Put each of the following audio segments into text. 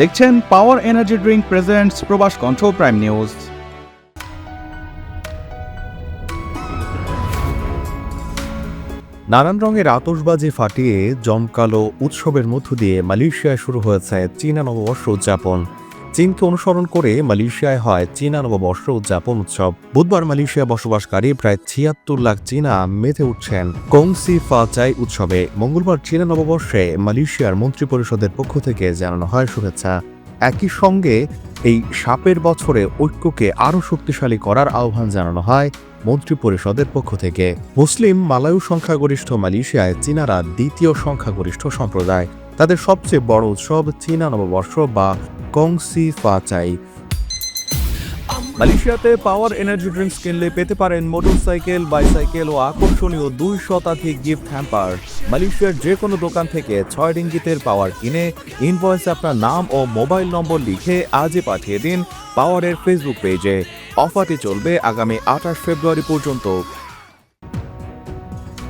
দেখছেন power energy drink presents প্রবাস কণ্ঠ প্রাইম নিউজ নানান রঙের আতসবাজি ফাটিয়ে জমকালো উৎসবের মধ্য দিয়ে মালয়েশিয়ায় শুরু হয়েছে চীনা নববর্ষ উদযাপন। চীনকে অনুসরণ করে মালয়েশিয়ায় হয় চীনা নববর্ষ উদযাপন উৎসব। বুধবার মালয়েশিয়া বসবাসকারী প্রায় ছিয়াত্তর লাখ চীনা মেতে উঠছেন কংসি ফা চাই উৎসবে। মঙ্গলবার চীনা নববর্ষে মালয়েশিয়ার মন্ত্রী পরিষদের পক্ষ থেকে জানানো হয় শুভেচ্ছা। একই সঙ্গে এই সাপের বছরে ঐক্যকে আরও শক্তিশালী করার আহ্বান জানানো হয় মন্ত্রী পরিষদের পক্ষ থেকে। মুসলিম মালায়ু সংখ্যাগরিষ্ঠ মালয়েশিয়ায় চীনারা দ্বিতীয় সংখ্যাগরিষ্ঠ সম্প্রদায়। তাদের সবচেয়ে বড় উৎসব চীনা নববর্ষ বা কংসি ফা চাই মালয়েশিয়াতে পাওয়ার এনার্জি ড্রিঙ্কস কিনলে পেতে পারেন মোটরসাইকেল বাইসাইকেল ও আকর্ষণীয় দুই শতাধিক গিফট হ্যাম্পার মালয়েশিয়ার যে কোনো দোকান থেকে ছয় রিঙ্গিতের পাওয়ার কিনে ইনভয়েসে আপনার নাম ও মোবাইল নম্বর লিখে আজই পাঠিয়ে দিন পাওয়ারের ফেসবুক পেজে অফারটি চলবে আগামী আঠাশ ফেব্রুয়ারি পর্যন্ত।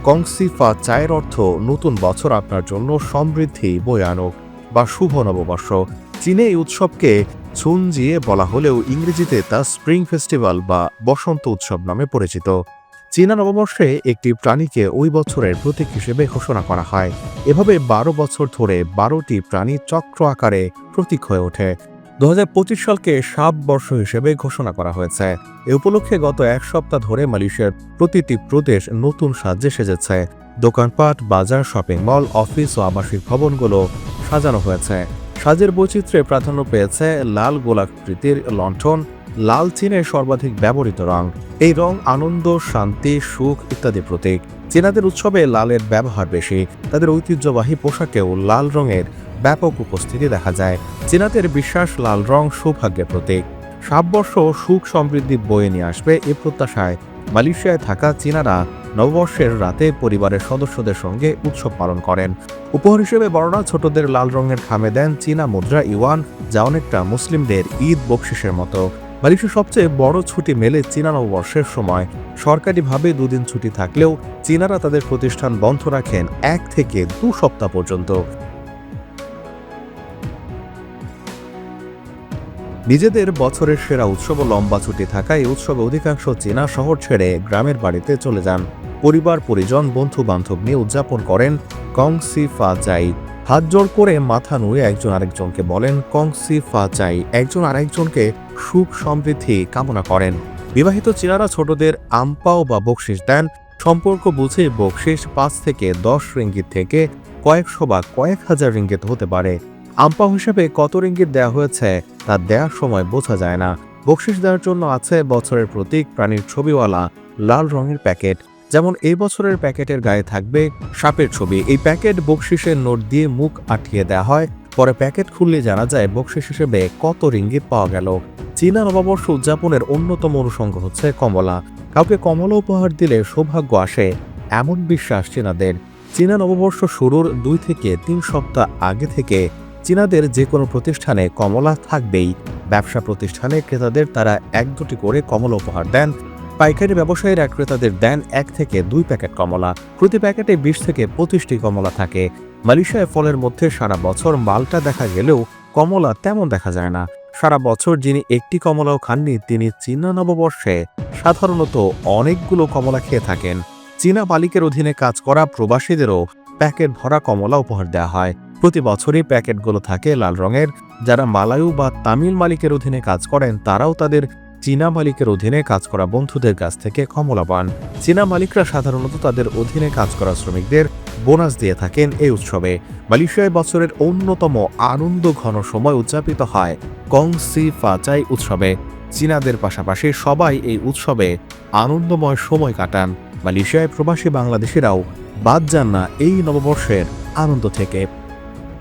কংসিফা চায়ের অর্থ নতুন বছর আপনার জন্য সমৃদ্ধি, বয়ে আনুক বা শুভ নববর্ষ। চীনে এই উৎসবকে ছুনজিয়ে বলা হলেও ইংরেজিতে তা স্প্রিং ফেস্টিভ্যাল বা বসন্ত উৎসব নামে পরিচিত। চীনা নববর্ষে একটি প্রাণীকে ওই বছরের প্রতীক হিসেবে ঘোষণা করা হয়। এভাবে বারো বছর ধরে বারোটি প্রাণী চক্র আকারে প্রতীক হয়ে ওঠে। দু হাজার পঁচিশ সালকে সাত বর্ষ হিসেবে ঘোষণা করা হয়েছে। এ উপলক্ষে গত এক সপ্তাহ ধরে মালয়েশিয়ার প্রতিটি প্রদেশ নতুন সাজে সেজেছে। দোকানপাট, বাজার, শপিং মল, অফিস ও আবাসিক ভবনগুলো সাজানো হয়েছে। সাজের বৈচিত্র্যে প্রাধান্য পেয়েছে লাল গোলাকৃতির লণ্ঠন, লাল চীনের সর্বাধিক ব্যবহৃত রং। এই রং আনন্দ, শান্তি, সুখ ইত্যাদি প্রতীক। চীনাদের উৎসবে লালের ব্যবহার বেশি। তাদের ঐতিহ্যবাহী পোশাকেও লাল রঙের ব্যাপক উপস্থিতি দেখা যায়। চীনাদের বিশ্বাস লাল রং সৌভাগ্যের প্রতীক। সাববর্ষ সুখ সমৃদ্ধি বয়ে নিয়ে আসবে এ প্রত্যাশায় মালয়েশিয়ায় থাকা চীনারা নববর্ষের রাতে পরিবারের সদস্যদের সঙ্গে উৎসব পালন করেন। উপহার হিসেবে বড়রা ছোটদের লাল রঙের খামে দেন চীনা মুদ্রা ইওয়ান যা অনেকটা মুসলিমদের ঈদ বকশিসের মতো। মালয়েশিয়ার সবচেয়ে বড় ছুটি মেলে চীনা নববর্ষের সময়। সরকারিভাবে দুদিন ছুটি থাকলেও চীনারা তাদের প্রতিষ্ঠান বন্ধ রাখেন এক থেকে দু সপ্তাহ পর্যন্ত। নিজেদের বছরের সেরা উৎসব লম্বা ছুটি থাকায় উৎসবে অধিকাংশ চীনা শহর ছেড়ে গ্রামের বাড়িতে চলে যান। পরিবার, পরিজন, বন্ধু বান্ধব নিয়ে উদযাপন করেন কংসি ফা চাই হাত জোড় করে মাথা নুয়ে একজন আরেকজনকে বলেন কংসি ফা চাই একজন আরেকজনকে সুখ সমৃদ্ধি কামনা করেন। বিবাহিত চীনারা ছোটদের আমপাও বা বকশিস দেন। সম্পর্ক বুঝে বকশিস পাঁচ থেকে দশ রিঙ্গিত থেকে কয়েকশো বা কয়েক হাজার রিঙ্গিত হতে পারে। আমপাও হিসেবে কত রিঙ্গিত দেওয়া হয়েছে, তা দেওয়ার সময় বোঝা যায় না। বকশিস দেওয়ার জন্য আছে বছরের প্রতীক প্রাণীর ছবিওয়ালা লাল রঙের প্যাকেট। যেমন এই বছরের প্যাকেটের গায়ে থাকবে সাপের ছবি। এই প্যাকেট বকশিসের নোট দিয়ে মুখ আটকিয়ে দেওয়া হয়। পরে প্যাকেট খুললে জানা যায় বকশিস হিসেবে কত রিঙ্গিত পাওয়া গেল। চীনা নববর্ষ উদযাপনের অন্যতম অনুষঙ্গ হচ্ছে কমলা। কাউকে কমলা উপহার দিলে সৌভাগ্য আসে, এমন বিশ্বাস চীনাদের। চীনা নববর্ষ শুরুর দুই থেকে তিন সপ্তাহ আগে থেকে চীনাদের যে কোনো প্রতিষ্ঠানে কমলা থাকবেই। ব্যবসা প্রতিষ্ঠানে ক্রেতাদের তারা এক দুটি করে কমলা উপহার দেন। পাইকারি ব্যবসায়ীরা ক্রেতাদের দেন এক থেকে দুই প্যাকেট কমলা। প্রতি প্যাকেটে বিশ থেকে পঁচিশটি কমলা থাকে। মালয়েশিয়ায় ফলের মধ্যে সারা বছর মালটা দেখা গেলেও কমলা তেমন দেখা যায় না। সারা বছর যিনি একটি কমলাও খাননি, তিনি চীনা নববর্ষে সাধারণত অনেকগুলো কমলা খেয়ে থাকেন। চীনা মালিকের অধীনে কাজ করা প্রবাসীদেরও প্যাকেট ভরা কমলা উপহার দেওয়া হয়। প্রতি বছরই প্যাকেটগুলো থাকে লাল রঙের। যারা মালায়ু বা তামিল মালিকের অধীনে কাজ করেন, তারাও তাদের চীনা মালিকের অধীনে কাজ করা বন্ধুদের কাছ থেকে কমলা পান। চীনা মালিকরা সাধারণত তাদের অধীনে কাজ করা শ্রমিকদের বোনাস দিয়ে থাকেন এই উৎসবে। মালয়েশিয়ায় বছরের অন্যতম আনন্দ ঘন সময় উদযাপিত হয় কংসি ফাচাই উৎসবে। চীনাদের পাশাপাশি সবাই এই উৎসবে আনন্দময় সময় কাটান। মালয়েশিয়ায় প্রবাসী বাংলাদেশিরাও বাদ যান না এই নববর্ষের আনন্দ থেকে।